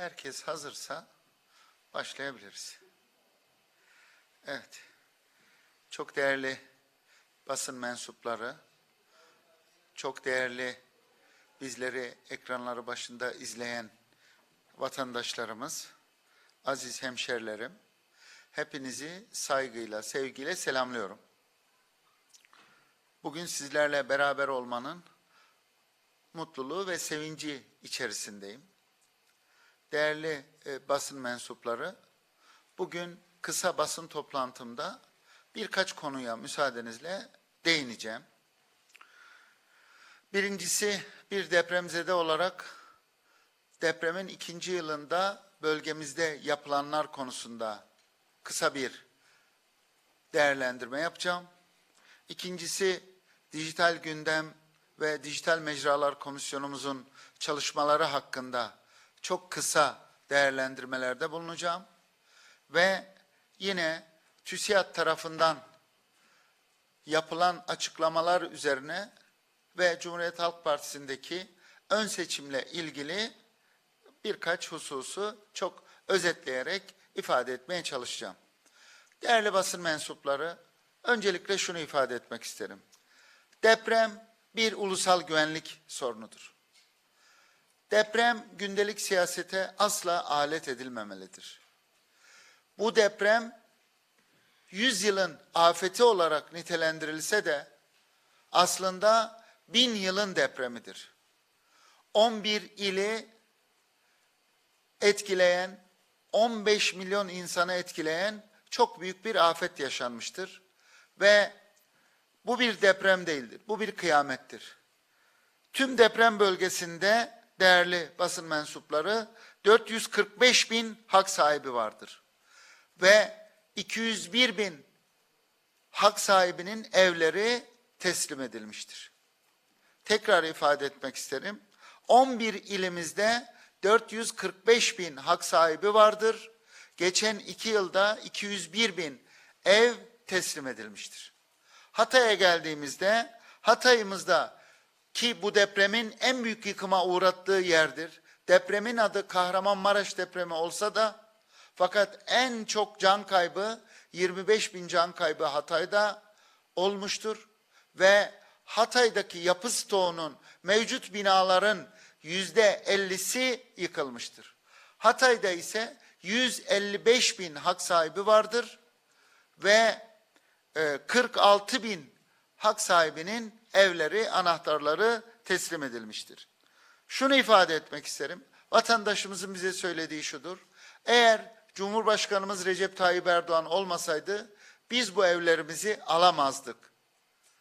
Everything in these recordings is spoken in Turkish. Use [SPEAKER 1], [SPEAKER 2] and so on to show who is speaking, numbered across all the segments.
[SPEAKER 1] Herkes hazırsa başlayabiliriz. Evet. Çok değerli basın mensupları, çok değerli bizleri ekranları başında izleyen vatandaşlarımız, aziz hemşerilerim, hepinizi saygıyla, sevgiyle selamlıyorum. Bugün sizlerle beraber olmanın mutluluğu ve sevinci içerisindeyim. Değerli e, basın mensupları, bugün kısa basın toplantımda birkaç konuya müsaadenizle değineceğim. Birincisi bir depremzede olarak depremin ikinci yılında bölgemizde yapılanlar konusunda kısa bir değerlendirme yapacağım. İkincisi dijital gündem ve dijital mecralar komisyonumuzun çalışmaları hakkında çok kısa değerlendirmelerde bulunacağım. Ve yine TÜSİAD tarafından yapılan açıklamalar üzerine ve Cumhuriyet Halk Partisi'ndeki ön seçimle ilgili birkaç hususu çok özetleyerek ifade etmeye çalışacağım. Değerli basın mensupları, öncelikle şunu ifade etmek isterim. Deprem bir ulusal güvenlik sorunudur. Deprem gündelik siyasete asla alet edilmemelidir. Bu deprem 100 yılın afeti olarak nitelendirilse de aslında bin yılın depremidir. 11 ili etkileyen, 15 milyon insanı etkileyen çok büyük bir afet yaşanmıştır. Ve bu bir deprem değildir, bu bir kıyamettir. Tüm deprem bölgesinde değerli basın mensupları 445 bin hak sahibi vardır. Ve 201 bin hak sahibinin evleri teslim edilmiştir. Tekrar ifade etmek isterim. 11 ilimizde 445 bin hak sahibi vardır. Geçen iki yılda 201 bin ev teslim edilmiştir. Hatay'a geldiğimizde Hatay'ımızda ki bu depremin en büyük yıkıma uğrattığı yerdir. Depremin adı Kahramanmaraş depremi olsa da fakat en çok can kaybı 25 bin can kaybı Hatay'da olmuştur. Ve Hatay'daki yapı stoğunun mevcut binaların yüzde ellisi yıkılmıştır. Hatay'da ise 155 bin hak sahibi vardır ve e, 46 bin hak sahibinin evleri, anahtarları teslim edilmiştir. Şunu ifade etmek isterim. Vatandaşımızın bize söylediği şudur. Eğer Cumhurbaşkanımız Recep Tayyip Erdoğan olmasaydı biz bu evlerimizi alamazdık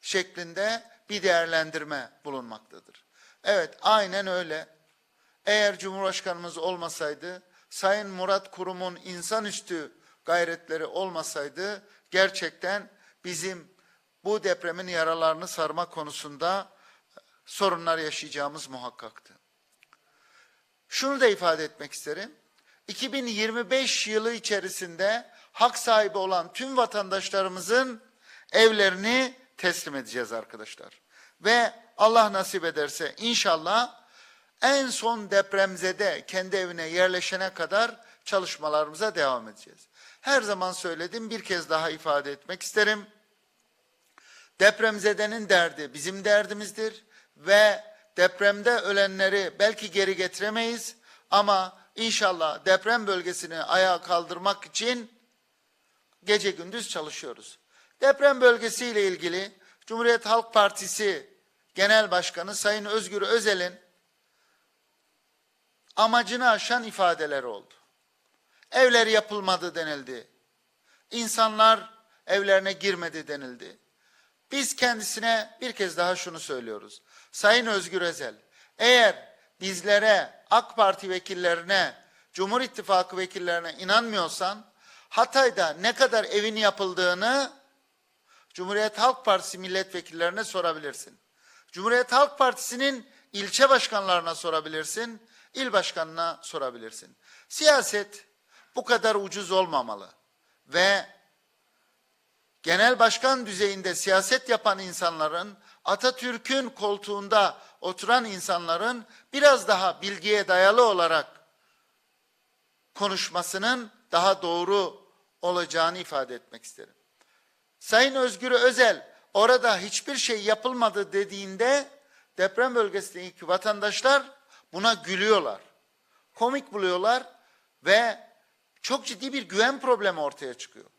[SPEAKER 1] şeklinde bir değerlendirme bulunmaktadır. Evet aynen öyle. Eğer Cumhurbaşkanımız olmasaydı, Sayın Murat Kurum'un insanüstü gayretleri olmasaydı gerçekten bizim bu depremin yaralarını sarma konusunda sorunlar yaşayacağımız muhakkaktı. Şunu da ifade etmek isterim. 2025 yılı içerisinde hak sahibi olan tüm vatandaşlarımızın evlerini teslim edeceğiz arkadaşlar. Ve Allah nasip ederse inşallah en son depremzede kendi evine yerleşene kadar çalışmalarımıza devam edeceğiz. Her zaman söyledim bir kez daha ifade etmek isterim. Depremzedenin derdi bizim derdimizdir ve depremde ölenleri belki geri getiremeyiz ama inşallah deprem bölgesini ayağa kaldırmak için gece gündüz çalışıyoruz. Deprem bölgesiyle ilgili Cumhuriyet Halk Partisi Genel Başkanı Sayın Özgür Özel'in amacını aşan ifadeler oldu. Evler yapılmadı denildi. İnsanlar evlerine girmedi denildi. Biz kendisine bir kez daha şunu söylüyoruz. Sayın Özgür Özel, eğer bizlere, AK Parti vekillerine, Cumhur İttifakı vekillerine inanmıyorsan, Hatay'da ne kadar evin yapıldığını Cumhuriyet Halk Partisi milletvekillerine sorabilirsin. Cumhuriyet Halk Partisi'nin ilçe başkanlarına sorabilirsin, il başkanına sorabilirsin. Siyaset bu kadar ucuz olmamalı ve genel başkan düzeyinde siyaset yapan insanların, Atatürk'ün koltuğunda oturan insanların biraz daha bilgiye dayalı olarak konuşmasının daha doğru olacağını ifade etmek isterim. Sayın Özgür Özel orada hiçbir şey yapılmadı dediğinde deprem bölgesindeki vatandaşlar buna gülüyorlar. Komik buluyorlar ve çok ciddi bir güven problemi ortaya çıkıyor.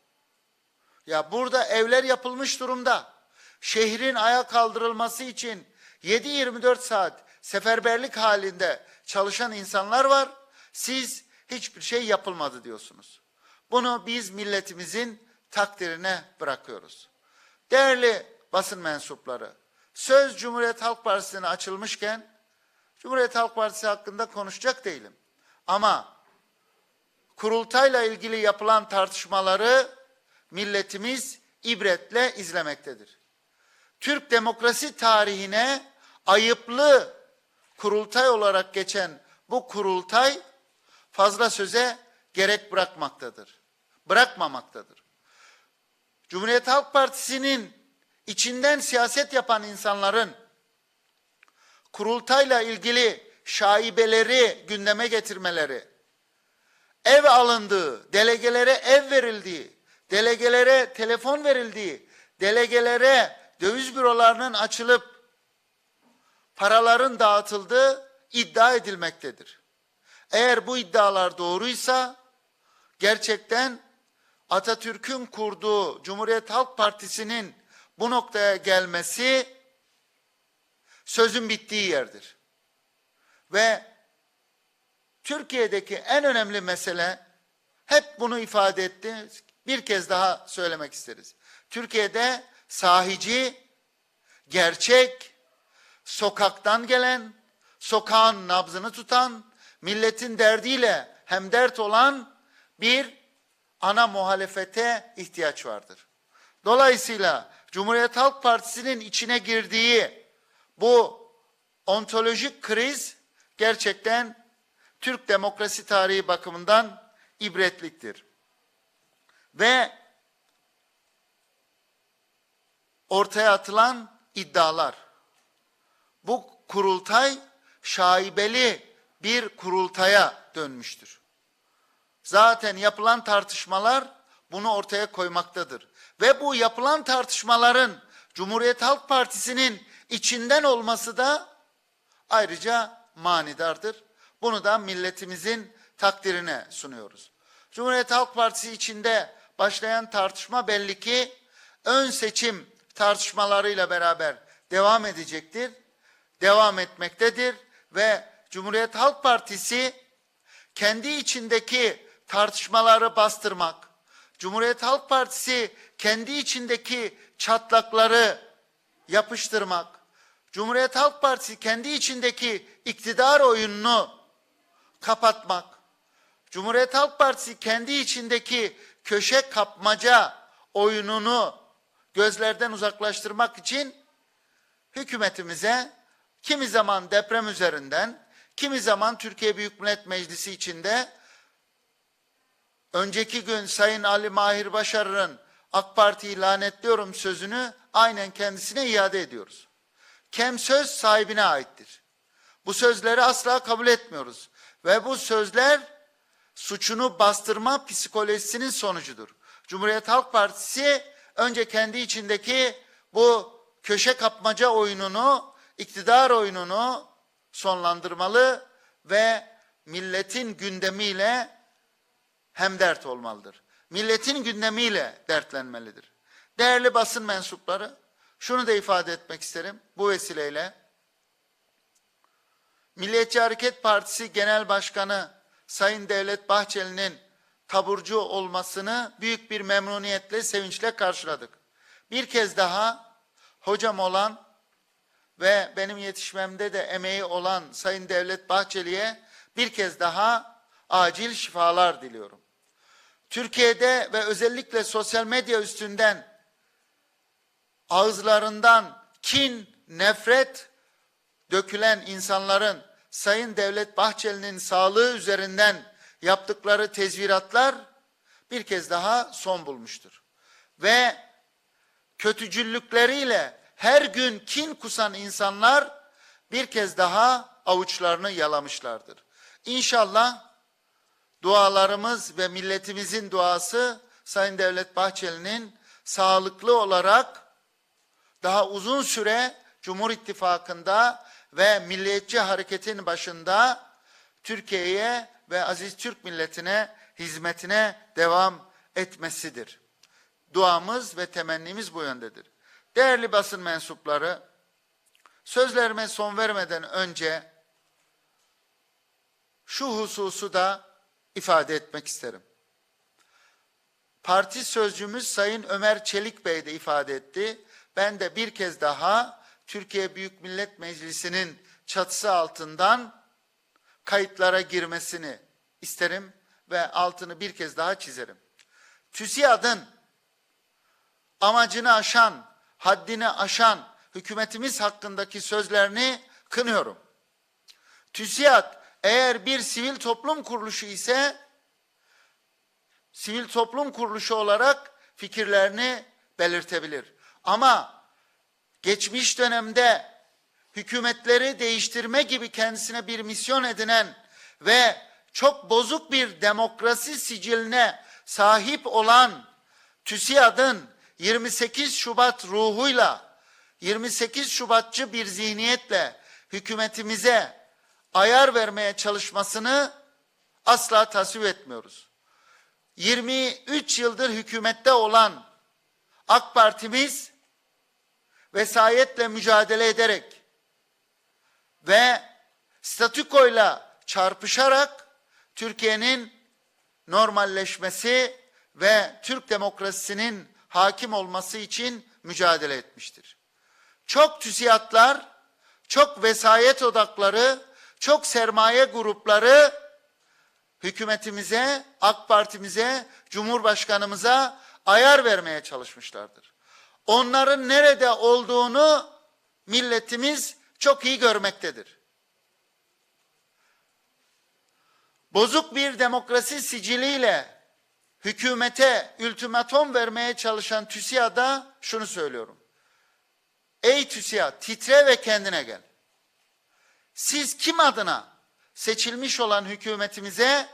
[SPEAKER 1] Ya burada evler yapılmış durumda. Şehrin ayağa kaldırılması için 7-24 saat seferberlik halinde çalışan insanlar var. Siz hiçbir şey yapılmadı diyorsunuz. Bunu biz milletimizin takdirine bırakıyoruz. Değerli basın mensupları, söz Cumhuriyet Halk Partisi'ne açılmışken Cumhuriyet Halk Partisi hakkında konuşacak değilim. Ama kurultayla ilgili yapılan tartışmaları milletimiz ibretle izlemektedir. Türk demokrasi tarihine ayıplı kurultay olarak geçen bu kurultay fazla söze gerek bırakmaktadır. Bırakmamaktadır. Cumhuriyet Halk Partisi'nin içinden siyaset yapan insanların kurultayla ilgili şaibeleri gündeme getirmeleri, ev alındığı, delegelere ev verildiği, delegelere telefon verildiği, delegelere döviz bürolarının açılıp paraların dağıtıldığı iddia edilmektedir. Eğer bu iddialar doğruysa gerçekten Atatürk'ün kurduğu Cumhuriyet Halk Partisi'nin bu noktaya gelmesi sözün bittiği yerdir. Ve Türkiye'deki en önemli mesele hep bunu ifade etti. Bir kez daha söylemek isteriz. Türkiye'de sahici, gerçek, sokaktan gelen, sokağın nabzını tutan, milletin derdiyle hem dert olan bir ana muhalefete ihtiyaç vardır. Dolayısıyla Cumhuriyet Halk Partisi'nin içine girdiği bu ontolojik kriz gerçekten Türk demokrasi tarihi bakımından ibretliktir. Ve ortaya atılan iddialar. Bu kurultay şaibeli bir kurultaya dönmüştür. Zaten yapılan tartışmalar bunu ortaya koymaktadır. Ve bu yapılan tartışmaların Cumhuriyet Halk Partisi'nin içinden olması da ayrıca manidardır. Bunu da milletimizin takdirine sunuyoruz. Cumhuriyet Halk Partisi içinde başlayan tartışma belli ki ön seçim tartışmalarıyla beraber devam edecektir. Devam etmektedir ve Cumhuriyet Halk Partisi kendi içindeki tartışmaları bastırmak, Cumhuriyet Halk Partisi kendi içindeki çatlakları yapıştırmak, Cumhuriyet Halk Partisi kendi içindeki iktidar oyununu kapatmak, Cumhuriyet Halk Partisi kendi içindeki köşe kapmaca oyununu gözlerden uzaklaştırmak için hükümetimize kimi zaman deprem üzerinden, kimi zaman Türkiye Büyük Millet Meclisi içinde önceki gün Sayın Ali Mahir Başarır'ın AK Parti'yi lanetliyorum sözünü aynen kendisine iade ediyoruz. Kem söz sahibine aittir. Bu sözleri asla kabul etmiyoruz. Ve bu sözler suçunu bastırma psikolojisinin sonucudur. Cumhuriyet Halk Partisi önce kendi içindeki bu köşe kapmaca oyununu, iktidar oyununu sonlandırmalı ve milletin gündemiyle hemdert olmalıdır. Milletin gündemiyle dertlenmelidir. Değerli basın mensupları, şunu da ifade etmek isterim bu vesileyle. Milliyetçi Hareket Partisi Genel Başkanı Sayın Devlet Bahçeli'nin taburcu olmasını büyük bir memnuniyetle, sevinçle karşıladık. Bir kez daha hocam olan ve benim yetişmemde de emeği olan Sayın Devlet Bahçeli'ye bir kez daha acil şifalar diliyorum. Türkiye'de ve özellikle sosyal medya üstünden ağızlarından kin, nefret dökülen insanların Sayın Devlet Bahçeli'nin sağlığı üzerinden yaptıkları tezviratlar bir kez daha son bulmuştur. Ve kötücüllükleriyle her gün kin kusan insanlar bir kez daha avuçlarını yalamışlardır. İnşallah dualarımız ve milletimizin duası Sayın Devlet Bahçeli'nin sağlıklı olarak daha uzun süre Cumhur İttifakı'nda ve milliyetçi hareketin başında Türkiye'ye ve aziz Türk milletine hizmetine devam etmesidir. Duamız ve temennimiz bu yöndedir. Değerli basın mensupları, sözlerime son vermeden önce şu hususu da ifade etmek isterim. Parti sözcümüz Sayın Ömer Çelik Bey de ifade etti. Ben de bir kez daha Türkiye Büyük Millet Meclisi'nin çatısı altından kayıtlara girmesini isterim ve altını bir kez daha çizerim. TÜSİAD'ın amacını aşan, haddini aşan hükümetimiz hakkındaki sözlerini kınıyorum. TÜSİAD eğer bir sivil toplum kuruluşu ise sivil toplum kuruluşu olarak fikirlerini belirtebilir. Ama geçmiş dönemde hükümetleri değiştirme gibi kendisine bir misyon edinen ve çok bozuk bir demokrasi siciline sahip olan TÜSİAD'ın 28 Şubat ruhuyla 28 Şubatçı bir zihniyetle hükümetimize ayar vermeye çalışmasını asla tasvip etmiyoruz. 23 yıldır hükümette olan AK Partimiz vesayetle mücadele ederek ve statükoyla çarpışarak Türkiye'nin normalleşmesi ve Türk demokrasisinin hakim olması için mücadele etmiştir. Çok tüsiyatlar, çok vesayet odakları, çok sermaye grupları hükümetimize, AK Partimize, Cumhurbaşkanımıza ayar vermeye çalışmışlardır. Onların nerede olduğunu milletimiz çok iyi görmektedir. Bozuk bir demokrasi siciliyle hükümete ultimatom vermeye çalışan TÜSİAD'a şunu söylüyorum. Ey TÜSİAD titre ve kendine gel. Siz kim adına seçilmiş olan hükümetimize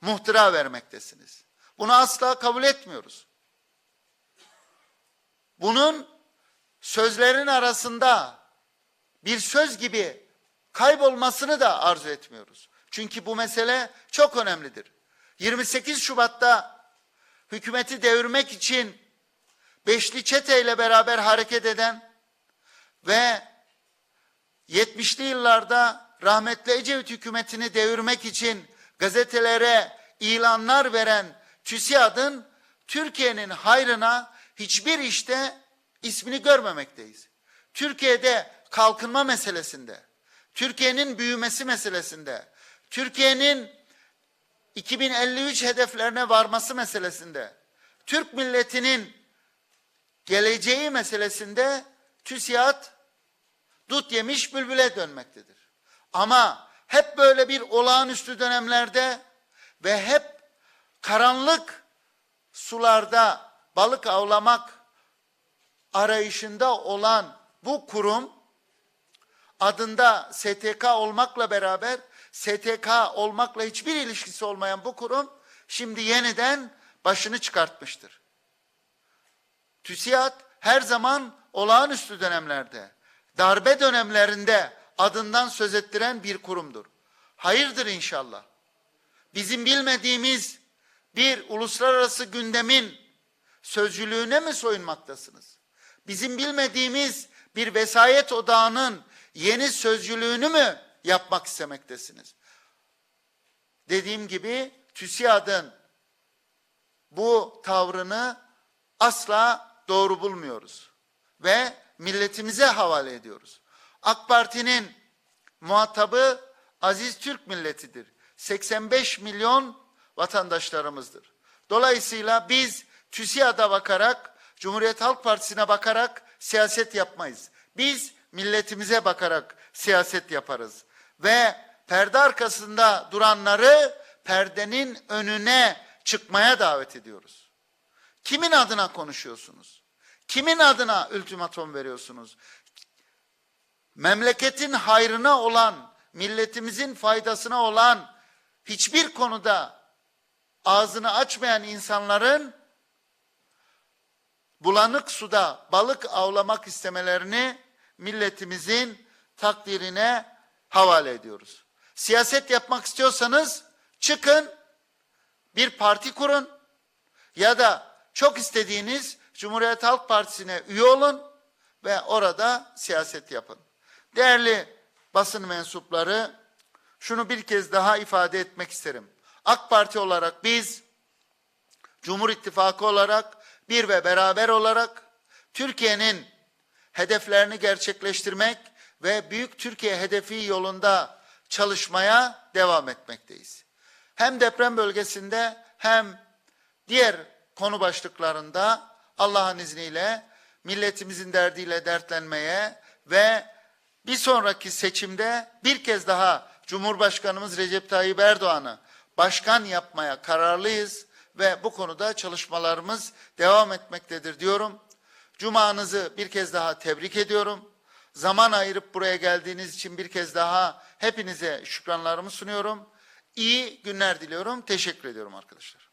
[SPEAKER 1] muhtıra vermektesiniz? Bunu asla kabul etmiyoruz. Bunun sözlerin arasında bir söz gibi kaybolmasını da arzu etmiyoruz. Çünkü bu mesele çok önemlidir. 28 Şubat'ta hükümeti devirmek için Beşli Çete ile beraber hareket eden ve 70'li yıllarda rahmetli Ecevit hükümetini devirmek için gazetelere ilanlar veren TÜSİAD'ın Türkiye'nin hayrına hiçbir işte ismini görmemekteyiz. Türkiye'de kalkınma meselesinde, Türkiye'nin büyümesi meselesinde, Türkiye'nin 2053 hedeflerine varması meselesinde, Türk milletinin geleceği meselesinde TÜSİAD dut yemiş bülbüle dönmektedir. Ama hep böyle bir olağanüstü dönemlerde ve hep karanlık sularda balık avlamak arayışında olan bu kurum adında STK olmakla beraber STK olmakla hiçbir ilişkisi olmayan bu kurum şimdi yeniden başını çıkartmıştır. TÜSİAD her zaman olağanüstü dönemlerde, darbe dönemlerinde adından söz ettiren bir kurumdur. Hayırdır inşallah. Bizim bilmediğimiz bir uluslararası gündemin sözcülüğüne mi soyunmaktasınız? Bizim bilmediğimiz bir vesayet odağının yeni sözcülüğünü mü yapmak istemektesiniz? Dediğim gibi TÜSİAD'ın bu tavrını asla doğru bulmuyoruz ve milletimize havale ediyoruz. AK Parti'nin muhatabı aziz Türk milletidir. 85 milyon vatandaşlarımızdır. Dolayısıyla biz TÜSİAD'a bakarak, Cumhuriyet Halk Partisi'ne bakarak siyaset yapmayız. Biz milletimize bakarak siyaset yaparız. Ve perde arkasında duranları perdenin önüne çıkmaya davet ediyoruz. Kimin adına konuşuyorsunuz? Kimin adına ultimatom veriyorsunuz? Memleketin hayrına olan, milletimizin faydasına olan hiçbir konuda ağzını açmayan insanların bulanık suda balık avlamak istemelerini milletimizin takdirine havale ediyoruz. Siyaset yapmak istiyorsanız çıkın bir parti kurun ya da çok istediğiniz Cumhuriyet Halk Partisi'ne üye olun ve orada siyaset yapın. Değerli basın mensupları şunu bir kez daha ifade etmek isterim. AK Parti olarak biz Cumhur İttifakı olarak bir ve beraber olarak Türkiye'nin hedeflerini gerçekleştirmek ve büyük Türkiye hedefi yolunda çalışmaya devam etmekteyiz. Hem deprem bölgesinde hem diğer konu başlıklarında Allah'ın izniyle milletimizin derdiyle dertlenmeye ve bir sonraki seçimde bir kez daha Cumhurbaşkanımız Recep Tayyip Erdoğan'ı başkan yapmaya kararlıyız ve bu konuda çalışmalarımız devam etmektedir diyorum. Cumanızı bir kez daha tebrik ediyorum. Zaman ayırıp buraya geldiğiniz için bir kez daha hepinize şükranlarımı sunuyorum. İyi günler diliyorum. Teşekkür ediyorum arkadaşlar.